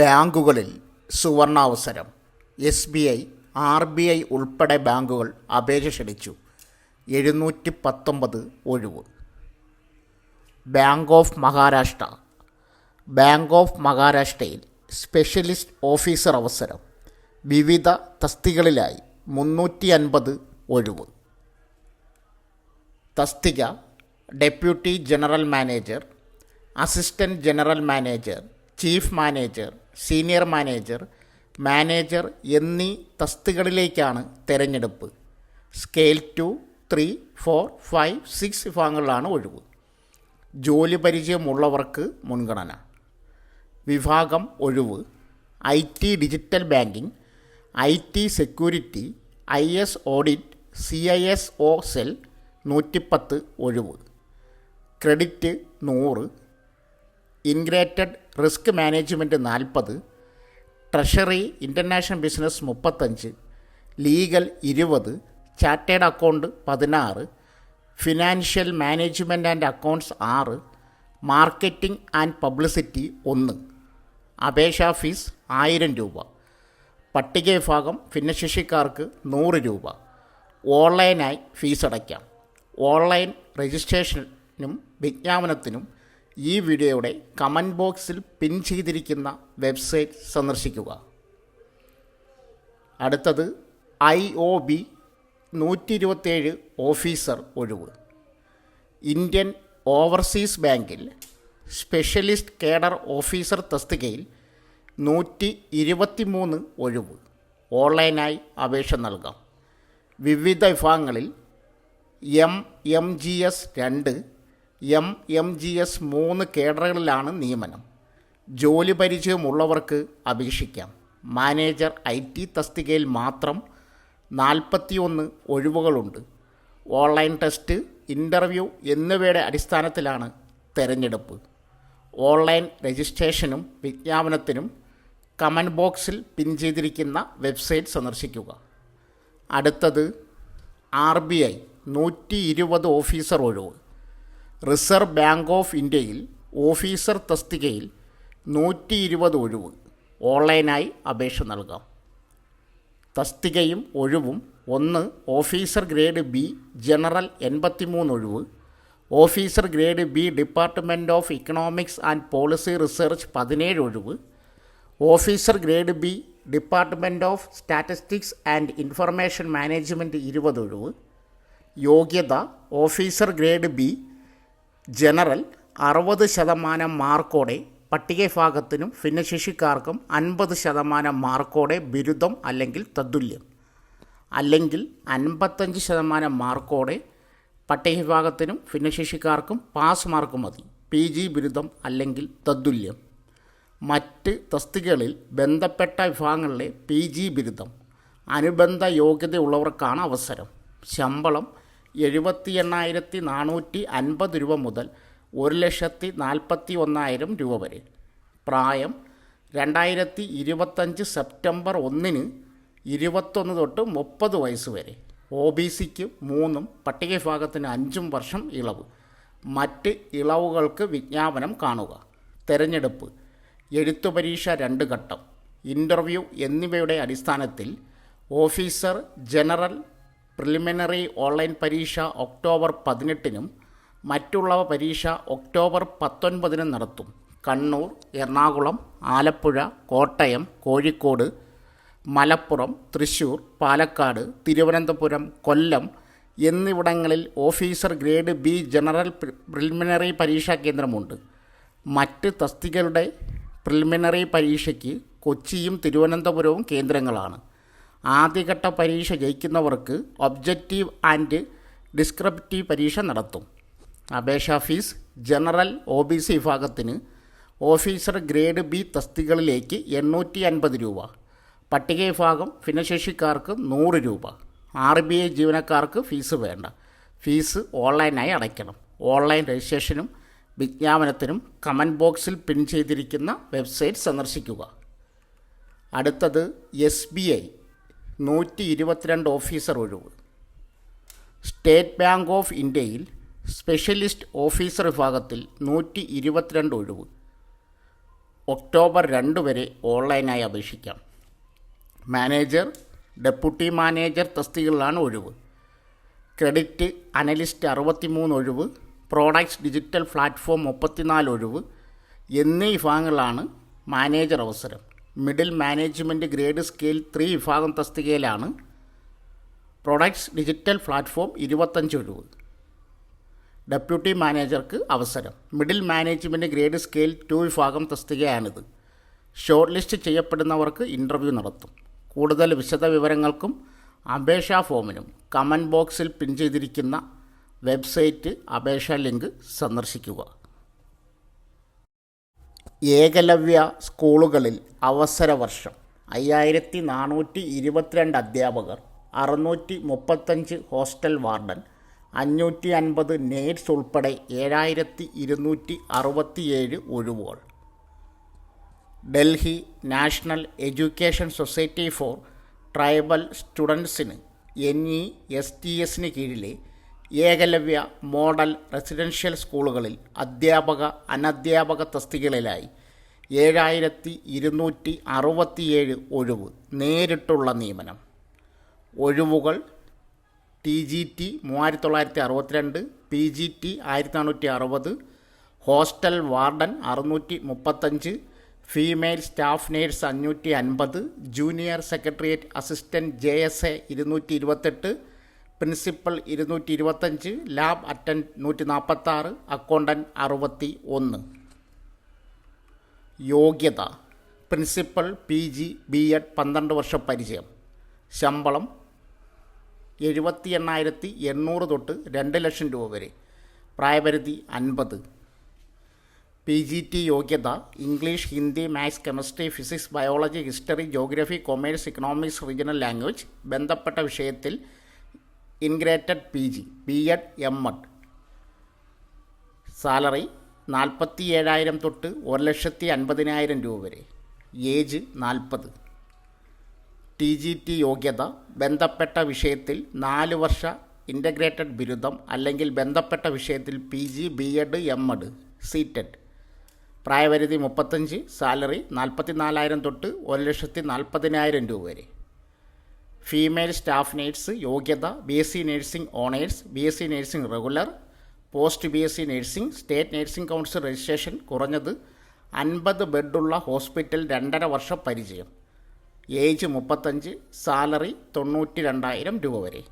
ബാങ്കുകളിൽ സുവർണാവസരം. S B I R B I ഉൾപ്പെടെ ബാങ്കുകൾ അപേക്ഷ ക്ഷണിച്ചു. എഴുന്നൂറ്റി പത്തൊമ്പത് ഒഴിവ്. Bank of Maharashtra. Bank of മഹാരാഷ്ട്രയിൽ സ്പെഷ്യലിസ്റ്റ് ഓഫീസർ അവസരം. വിവിധ തസ്തികളിലായി മുന്നൂറ്റി അൻപത് ഒഴിവ്. തസ്തിക deputy general manager assistant general manager chief manager senior manager manager എന്നീ തസ്തികളിലേക്കാണ് തിരഞ്ഞെടുപ്പ്. Scale two three four five six വിഭാഗങ്ങളിലാണ് ഒഴിവ്. ജോലി പരിചയമുള്ളവർക്ക് മുൻഗണന. വിഭാഗം ഒഴിവ്. I T digital banking. I T security. I S audit. C I S O cell. നൂറ്റിപ്പത്ത് ഒഴിവ്. ക്രെഡിറ്റ് നൂറ്. ഇൻഗ്രേറ്റഡ് റിസ്ക് മാനേജ്മെന്റ് നാൽപ്പത് ട്രഷറി ഇന്റർനാഷണൽ ബിസിനസ് മുപ്പത്തഞ്ച് ലീഗൽ ഇരുപത് ചാർട്ടേഡ് അക്കൗണ്ട് പതിനാറ് ഫിനാൻഷ്യൽ മാനേജ്മെന്റ് ആൻഡ് അക്കൗണ്ട്സ് ആറ് മാർക്കറ്റിംഗ് ആൻഡ് പബ്ലിസിറ്റി ഒന്ന്. അപേക്ഷാ ഫീസ് ആയിരം രൂപ. പട്ടിക വിഭാഗം ഭിന്നശേഷിക്കാർക്ക് നൂറ് രൂപ. ഓൺലൈനായി ഫീസ് അടയ്ക്കാം. ഓൺലൈൻ രജിസ്ട്രേഷനും വിജ്ഞാപനത്തിനും ഈ വീഡിയോയുടെ കമന്റ് ബോക്സിൽ പിൻ ചെയ്തിരിക്കുന്ന വെബ്സൈറ്റ് സന്ദർശിക്കുക. അടുത്തത് ഐ ഒ ബി നൂറ്റി ഇരുപത്തേഴ് ഓഫീസർ ഒഴിവ്. ഇന്ത്യൻ ഓവർസീസ് ബാങ്കിൽ സ്പെഷ്യലിസ്റ്റ് കേഡർ ഓഫീസർ തസ്തികയിൽ നൂറ്റി ഇരുപത്തി മൂന്ന് ഒഴിവ്. ഓൺലൈനായി അപേക്ഷ നൽകാം. വിവിധ വിഭാഗങ്ങളിൽ എം എം ജി എസ് രണ്ട് എം എം ജി എസ് മൂന്ന് കേഡറുകളിലാണ് നിയമനം. ജോലി പരിചയമുള്ളവർക്ക് അപേക്ഷിക്കാം. മാനേജർ ഐ ടി തസ്തികയിൽ മാത്രം നാൽപ്പത്തിയൊന്ന് ഒഴിവുകളുണ്ട്. ഓൺലൈൻ ടെസ്റ്റ് ഇന്റർവ്യൂ എന്നിവയുടെ അടിസ്ഥാനത്തിലാണ് തിരഞ്ഞെടുപ്പ്. ഓൺലൈൻ രജിസ്ട്രേഷനും വിജ്ഞാപനത്തിനും കമന്റ് ബോക്സിൽ പിൻ ചെയ്തിരിക്കുന്ന വെബ്സൈറ്റ് സന്ദർശിക്കുക. അടുത്തത് ആർ ബി ഐ നൂറ്റി ഇരുപത് ഓഫീസർ ഒഴിവ്. റിസർവ് ബാങ്ക് ഓഫ് ഇന്ത്യയിൽ ഓഫീസർ തസ്തികയിൽ നൂറ്റി ഇരുപത് ഒഴിവ്. ഓൺലൈനായി അപേക്ഷ നൽകാം. തസ്തികയും ഒഴിവും ഒന്ന് ഓഫീസർ ഗ്രേഡ് ബി ജനറൽ എൺപത്തിമൂന്ന് ഒഴിവ് officer grade B department of economics and policy research പതിനേഴ് ഒഴിവ് officer grade B department of statistics and information management ഇരുപത് ഒഴിവ് യോഗ്യത ഓഫീസർ ഗ്രേഡ് ബി ജനറൽ അറുപത് ശതമാനം മാർക്കോടെ പട്ടിക വിഭാഗത്തിനും ഭിന്നശേഷിക്കാർക്കും അൻപത് ശതമാനം മാർക്കോടെ ബിരുദം അല്ലെങ്കിൽ തത്തുല്യം. അല്ലെങ്കിൽ അൻപത്തഞ്ച് ശതമാനം മാർക്കോടെ പട്ടിക വിഭാഗത്തിനും ഭിന്നശേഷിക്കാർക്കും പാസ് മാർക്ക് മതി. പി ജി ബിരുദം അല്ലെങ്കിൽ തത്തുല്യം. മറ്റ് തസ്തികകളിൽ ബന്ധപ്പെട്ട വിഭാഗങ്ങളിലെ പി ജി ബിരുദം. അനുബന്ധ യോഗ്യതയുള്ളവർക്കാണ് അവസരം. ശമ്പളം എഴുപത്തി എണ്ണായിരത്തി നാനൂറ്റി അൻപത് രൂപ മുതൽ ഒരു ലക്ഷത്തി നാൽപ്പത്തി ഒന്നായിരം രൂപ വരെ. പ്രായം രണ്ടായിരത്തി ഇരുപത്തഞ്ച് സെപ്റ്റംബർ ഒന്നിന് ഇരുപത്തൊന്ന് തൊട്ട് മുപ്പത് വയസ്സ് വരെ. ഒ ബി സിക്ക് മൂന്നും പട്ടിക വിഭാഗത്തിന് അഞ്ചും വർഷം ഇളവ്. മറ്റ് ഇളവുകൾക്ക് വിജ്ഞാപനം കാണുക. തെരഞ്ഞെടുപ്പ്. എഴുത്തു പരീക്ഷ രണ്ട് ഘട്ടം. ഇന്റർവ്യൂ എന്നിവയുടെ അടിസ്ഥാനത്തിൽ ഓഫീസർ ജനറൽ പ്രിലിമിനറി ഓൺലൈൻ പരീക്ഷ ഒക്ടോബർ പതിനെട്ടിനും മറ്റുള്ളവ പരീക്ഷ ഒക്ടോബർ പത്തൊൻപതിനും നടത്തും. കണ്ണൂർ എറണാകുളം ആലപ്പുഴ കോട്ടയം കോഴിക്കോട് മലപ്പുറം തൃശൂർ പാലക്കാട് തിരുവനന്തപുരം കൊല്ലം എന്നിവിടങ്ങളിൽ officer grade B general preliminary പരീക്ഷാ കേന്ദ്രമുണ്ട്. മറ്റ് തസ്തികളുടെ പ്രിലിമിനറി പരീക്ഷയ്ക്ക് കൊച്ചിയും തിരുവനന്തപുരവും കേന്ദ്രങ്ങളാണ്. ആദ്യഘട്ട പരീക്ഷ ജയിക്കുന്നവർക്ക് ഒബ്ജക്റ്റീവ് ആൻഡ് ഡിസ്ക്രിപ്റ്റീവ് പരീക്ഷ നടത്തും. അപേക്ഷാ fees general O B C വിഭാഗത്തിന് ഓഫീസർ ഗ്രേഡ് ബി തസ്തികളിലേക്ക് എണ്ണൂറ്റി അൻപത് രൂപ. പട്ടിക വിഭാഗം ഭിന്നശേഷിക്കാർക്ക് നൂറ് രൂപ. ആർ ബി ഐ ജീവനക്കാർക്ക് ഫീസ് വേണ്ട. ഫീസ് ഓൺലൈനായി അടയ്ക്കണം. ഓൺലൈൻ രജിസ്ട്രേഷനും വിജ്ഞാപനത്തിനും കമന്റ് ബോക്സിൽ പിൻ ചെയ്തിരിക്കുന്ന വെബ്സൈറ്റ് സന്ദർശിക്കുക. അടുത്തത് എസ് ബി ഐ നൂറ്റി ഇരുപത്തിരണ്ട് ഓഫീസർ ഒഴിവ്. സ്റ്റേറ്റ് ബാങ്ക് ഓഫ് ഇന്ത്യയിൽ സ്പെഷ്യലിസ്റ്റ് ഓഫീസർ വിഭാഗത്തിൽ നൂറ്റി ഇരുപത്തിരണ്ട് ഒഴിവ്. ഒക്ടോബർ രണ്ട് വരെ ഓൺലൈനായി അപേക്ഷിക്കാം. മാനേജർ ഡെപ്യൂട്ടി മാനേജർ തസ്തികളിലാണ് ഒഴിവ്. ക്രെഡിറ്റ് അനലിസ്റ്റ് അറുപത്തിമൂന്ന് ഒഴിവ്. പ്രോഡക്ട്സ് ഡിജിറ്റൽ പ്ലാറ്റ്ഫോം മുപ്പത്തിനാല് ഒഴിവ്. എന്നീ വിഭാഗങ്ങളാണ് മാനേജർ അവസരം. Middle management grade scale three വിഭാഗം തസ്തികയിലാണ്. പ്രൊഡക്ട്സ് ഡിജിറ്റൽ പ്ലാറ്റ്ഫോം ഇരുപത്തഞ്ച് ഒഴിവ്. ഡെപ്യൂട്ടി മാനേജർക്ക് അവസരം. Middle management grade scale two വിഭാഗം തസ്തികയാണിത്. ഷോർട്ട് ലിസ്റ്റ് ചെയ്യപ്പെടുന്നവർക്ക് ഇന്റർവ്യൂ നടത്തും. കൂടുതൽ വിശദവിവരങ്ങൾക്കും അപേക്ഷാ ഫോമിനും കമന്റ് ബോക്സിൽ പിൻ ചെയ്തിരിക്കുന്ന വെബ്സൈറ്റ് അപേക്ഷാ ലിങ്ക് സന്ദർശിക്കുക. ഏകലവ്യ സ്കൂളുകളിൽ അവസര വർഷം അയ്യായിരത്തി നാനൂറ്റി ഇരുപത്തിരണ്ട് അധ്യാപകർ അറുന്നൂറ്റി മുപ്പത്തഞ്ച് ഹോസ്റ്റൽ വാർഡൻ അഞ്ഞൂറ്റി അൻപത് നേഴ്സ് ഉൾപ്പെടെ ഏഴായിരത്തി ഇരുന്നൂറ്റി അറുപത്തിയേഴ് ഒഴിവുകൾ. Delhi national education society for tribal സ്റ്റുഡൻസിന് എൻ ഇ എസ് ടി എസിന് കീഴിലെ ഏകലവ്യ മോഡൽ റെസിഡൻഷ്യൽ സ്കൂളുകളിൽ അധ്യാപക അനധ്യാപക തസ്തികകളിലായി ഏഴായിരത്തി ഇരുന്നൂറ്റി അറുപത്തിയേഴ് ഒഴിവ് നേരിട്ടുള്ള നിയമനം. ഒഴിവുകൾ ടി ജി ടി മൂവായിരത്തി തൊള്ളായിരത്തി അറുപത്തിരണ്ട് പി ജി ടി ആയിരത്തി നാനൂറ്റി അറുപത് ഹോസ്റ്റൽ വാർഡൻ അറുന്നൂറ്റി മുപ്പത്തഞ്ച് ഫീമെയിൽ സ്റ്റാഫ് നേഴ്സ് അഞ്ഞൂറ്റി അൻപത് junior secretariat assistant J S A ഇരുന്നൂറ്റി ഇരുപത്തെട്ട് പ്രിൻസിപ്പൽ ഇരുന്നൂറ്റി ഇരുപത്തഞ്ച് ലാബ് അറ്റൻഡ് നൂറ്റി നാൽപ്പത്താറ് അക്കൗണ്ടന്റ് അറുപത്തി ഒന്ന് യോഗ്യത principal P G B Ed പന്ത്രണ്ട് വർഷ പരിചയം. ശമ്പളം എഴുപത്തി എണ്ണായിരത്തി എണ്ണൂറ് തൊട്ട് രണ്ട് ലക്ഷം രൂപ വരെ. പ്രായപരിധി അൻപത്. പി ജി ടി യോഗ്യത English Hindi maths chemistry physics biology history geography commerce economics regional language ബന്ധപ്പെട്ട വിഷയത്തിൽ integrated P G B Ed M Ed salary നാൽപ്പത്തി ഏഴായിരം തൊട്ട് ഒരു ലക്ഷത്തി അൻപതിനായിരം രൂപ വരെ. ഏജ് നാൽപ്പത് ടി ജി ടി യോഗ്യത ബന്ധപ്പെട്ട വിഷയത്തിൽ നാല് വർഷ ഇന്റഗ്രേറ്റഡ് ബിരുദം അല്ലെങ്കിൽ ബന്ധപ്പെട്ട വിഷയത്തിൽ P G B Ed M Ed seated പ്രായപരിധി മുപ്പത്തഞ്ച് സാലറി നാൽപ്പത്തി നാലായിരം തൊട്ട് ഒരു ലക്ഷത്തി നാൽപ്പതിനായിരം രൂപ വരെ. ഫീമെയിൽ സ്റ്റാഫ് നേഴ്സ് യോഗ്യത B S C nursing honours B S C nursing regular post B S C nursing state nursing council registration കുറഞ്ഞത് അൻപത് ബെഡുള്ള ഹോസ്പിറ്റൽ രണ്ടര വർഷം പരിചയം. ഏജ് മുപ്പത്തഞ്ച് സാലറി തൊണ്ണൂറ്റി രണ്ടായിരം രൂപ വരെ.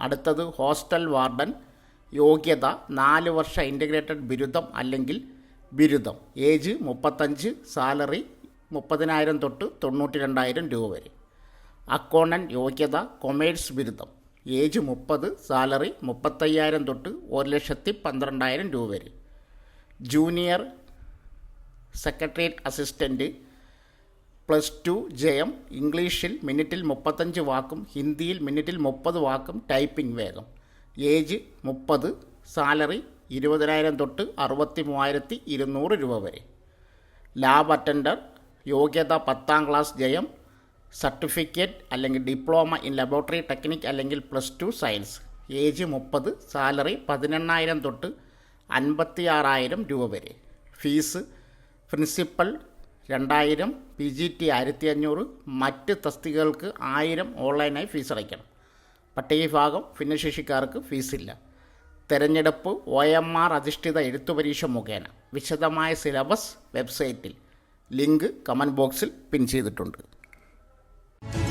അടുത്തത് ഹോസ്റ്റൽ വാർഡൻ യോഗ്യത നാല് വർഷ ഇന്റഗ്രേറ്റഡ് ബിരുദം അല്ലെങ്കിൽ ബിരുദം. ഏജ് മുപ്പത്തഞ്ച് സാലറി മുപ്പതിനായിരം തൊട്ട് തൊണ്ണൂറ്റി രണ്ടായിരം രൂപ വരെ. അക്കൗണ്ടന്റ് യോഗ്യത കൊമേഴ്സ് ബിരുദം. ഏജ് മുപ്പത് സാലറി മുപ്പത്തയ്യായിരം തൊട്ട് ഒരു ലക്ഷത്തി പന്ത്രണ്ടായിരം രൂപ വരെ junior secretariat assistant plus two ജയം ഇംഗ്ലീഷിൽ മിനിറ്റിൽ മുപ്പത്തഞ്ച് വാക്കും ഹിന്ദിയിൽ മിനിറ്റിൽ മുപ്പത് വാക്കും ടൈപ്പിംഗ് വേഗം. ഏജ് മുപ്പത് സാലറി ഇരുപതിനായിരം തൊട്ട് അറുപത്തി മൂവായിരത്തി ഇരുന്നൂറ് രൂപ വരെ ലാബ് അറ്റൻഡർ യോഗ്യത പത്താം ക്ലാസ് ജയം സർട്ടിഫിക്കറ്റ് അല്ലെങ്കിൽ ഡിപ്ലോമ ഇൻ ലബോറട്ടറി ടെക്നിക് അല്ലെങ്കിൽ പ്ലസ് ടു സയൻസ് ഏജ് മുപ്പത് സാലറി പതിനെണ്ണായിരം തൊട്ട് അൻപത്തി ആറായിരം രൂപ വരെ. ഫീസ് പ്രിൻസിപ്പൽ രണ്ടായിരം പി ജി ടി ആയിരത്തി അഞ്ഞൂറ് മറ്റ് തസ്തികകൾക്ക് ആയിരം ഓൺലൈനായി ഫീസ് അടയ്ക്കണം. പട്ടികവിഭാഗം ഭിന്നശേഷിക്കാർക്ക് ഫീസില്ല തെരഞ്ഞെടുപ്പ് ഒ എം ആർ അധിഷ്ഠിത എഴുത്തുപരീക്ഷ മുഖേന വിശദമായ സിലബസ് വെബ്സൈറ്റിൽ ലിങ്ക് കമന്റ് ബോക്സിൽ പിൻ ചെയ്തിട്ടുണ്ട്.